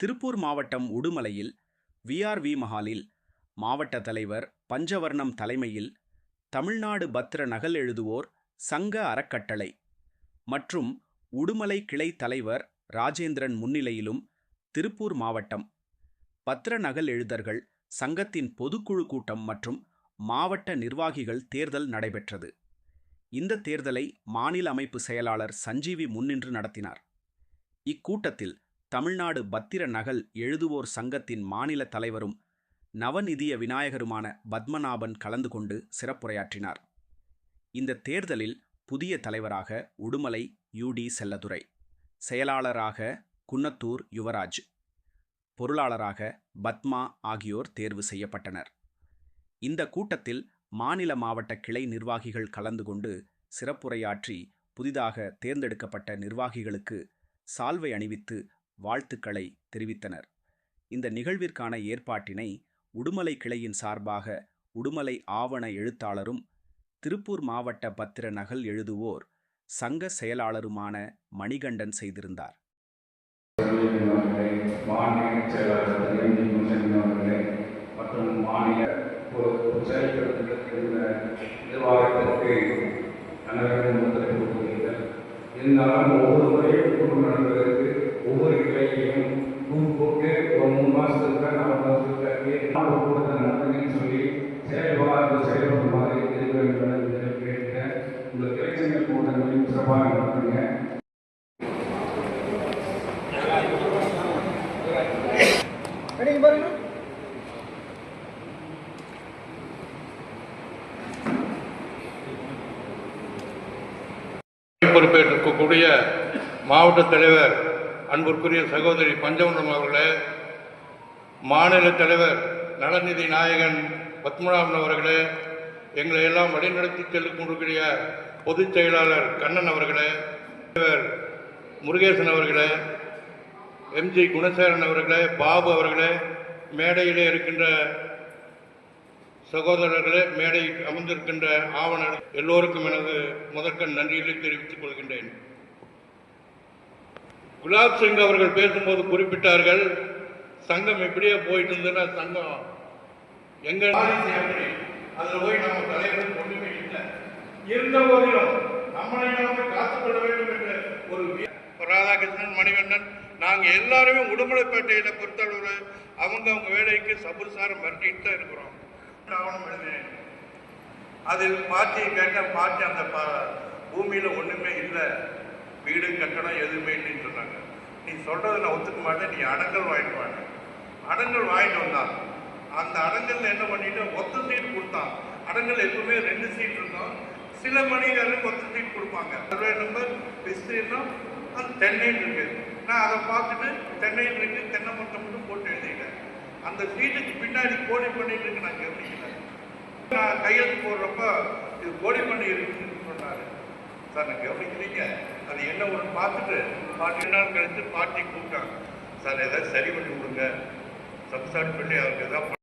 திருப்பூர் மாவட்டம் உடுமலையில் விஆர்வி மஹாலில் மாவட்ட தலைவர் பஞ்சவர்ணம் தலைமையில் தமிழ்நாடு பத்திர நகல் எழுதுவோர் சங்க அறக்கட்டளை மற்றும் உடுமலை கிளை தலைவர் ராஜேந்திரன் முன்னிலையிலும் திருப்பூர் மாவட்டம் பத்திர நகல் எழுதர்கள் சங்கத்தின் பொதுக்குழு கூட்டம் மற்றும் மாவட்ட நிர்வாகிகள் தேர்தல் நடைபெற்றது. இந்த தேர்தலை மாநில அமைப்பு செயலாளர் சஞ்சீவி முன்னின்று நடத்தினார். இக்கூட்டத்தில் தமிழ்நாடு பத்திர நகல் எழுதுவோர் சங்கத்தின் மாநில தலைவரும் நவநிதிய விநாயகருமான பத்மநாபன் கலந்து கொண்டு சிறப்புரையாற்றினார். இந்த தேர்தலில் புதிய தலைவராக உடுமலை யுடி செல்லதுரை செயலாளராக குன்னத்தூர் யுவராஜ் பொருளாளராக பத்மா ஆகியோர் தேர்வு செய்யப்பட்டனர். இந்த கூட்டத்தில் மாநில மாவட்ட கிளை நிர்வாகிகள் கலந்து கொண்டு சிறப்புரையாற்றி புதிதாக தேர்ந்தெடுக்கப்பட்ட நிர்வாகிகளுக்கு சால்வை அணிவித்து வாழ்த்துக்களை தெரிவித்தனர். இந்த நிகழ்விற்கான ஏற்பாட்டினை உடுமலை கிளையின் சார்பாக உடுமலை ஆவண எழுத்தாளரும் திருப்பூர் மாவட்ட பத்திர நகல் எழுதுவோர் சங்க செயலாளருமான மணிகண்டன் செய்திருந்தார். மற்றும் மாநில இருந்தாலும் ஒவ்வொரு முறையும் குடும்பம் நடப்பதற்கு ஒவ்வொரு கிளையையும் ரூம் போட்டு ஒரு மூணு மாதத்துக்கு நாலு மாதத்துக்கு நாலு கூட்டத்தை நடத்துங்கன்னு சொல்லி செயல்பாடு செயல்படும் மாதிரி இருக்க வேண்டும் என்று கேட்கிறேன் உங்கள் கிளைச்சங்கள் கூட்டங்களையும் சிறப்பாக நடத்துங்க. பாருங்க. இருக்கக்கூடிய மாவட்ட தலைவர் அன்பிற்குரிய சகோதரி பஞ்சமுண்டம் அவர்களே மாநில தலைவர் நலநிதி நாயகன் பத்மநாபன் அவர்களே எங்களை எல்லாம் வழிநடத்தி செல்லிக் கொண்டிருக்கிற பொதுச் செயலாளர் கண்ணன் அவர்களே தலைவர் முருகேசன் அவர்களே எம்ஜி குணசேகரன் அவர்களே பாபு அவர்களே மேடையிலே இருக்கின்ற சகோதரர்களே மேடை அமர்ந்திருக்கின்ற ஆவணர் எல்லோருக்கும் எனது முதற்கண் நன்றிகளை தெரிவித்துக் கொள்கின்றேன். குலாப் சிங் அவர்கள் பேசும்போது குறிப்பிட்டார்கள் சங்கம் இப்படியே போயிட்டு இருந்ததுன்னா சங்கம் எங்க அதுல போய் நம்ம தலைவர் ஒண்ணுமே இல்லை. இருந்த போதிலும் நம்மளை நாம காத்துக்கொள்ள வேண்டும் என்ற ஒரு ராதாகிருஷ்ணன் மணிவண்ணன் நாங்க எல்லாருமே உடுமலைப்பேட்டையில பொறுத்தளவு அவங்க அவங்க வேலைக்கு சபுசாரம் மிரட்டிட்டு தான் இருக்கிறோம். ஆவணம் எழுதினேன் அதில் பார்ட்டியை கேட்டேன் பார்ட்டி அந்த ப- பூமியில ஒண்ணுமே இல்லை. வீடு கட்டணம் எதுவுமே இல்லைன்னு சொன்னாங்க. நீ சொல்றதை நான் ஒத்துக்க மாட்டேன் நீ அடங்கல் வாங்கிட்டு வாங்க. அடங்கல் வாங்கிட்டு வந்தான் அந்த அடங்கல் என்ன பண்ணிட்டு ஒத்த சீட் கொடுத்தான். அடங்கல் எப்பவுமே ரெண்டு சீட் இருந்தோம் சில மணிகளுக்கு ஒத்த சீட் கொடுப்பாங்க. சர்வே நம்பர் பிஸ்னா அது தென்னைன்னு இருக்கு. நான் அதை பார்த்துட்டு தென்னைன்னு இருக்கு தென்னை மரத்தை மட்டும் போட்டு எழுதிட்டேன். அந்த சீட்டுக்கு பின்னாடி கோடி பண்ணிட்டு இருக்கு நான் கவனிக்கல நான் கையெழுத்து போடுறப்ப இது கோடி பண்ணி இருக்குன்னு சொன்னாரு. சார் நான் கவனிக்கிறீங்க அது என்ன ஒன்று பார்த்துட்டு பாட்டி நாள் கழித்து பாட்டி கூப்பிட்டாங்க. சார் ஏதாவது சரி பண்ணி கொடுங்க. சப்ஸ்டார்ட் பண்ணி அவருக்கு ஏதாவது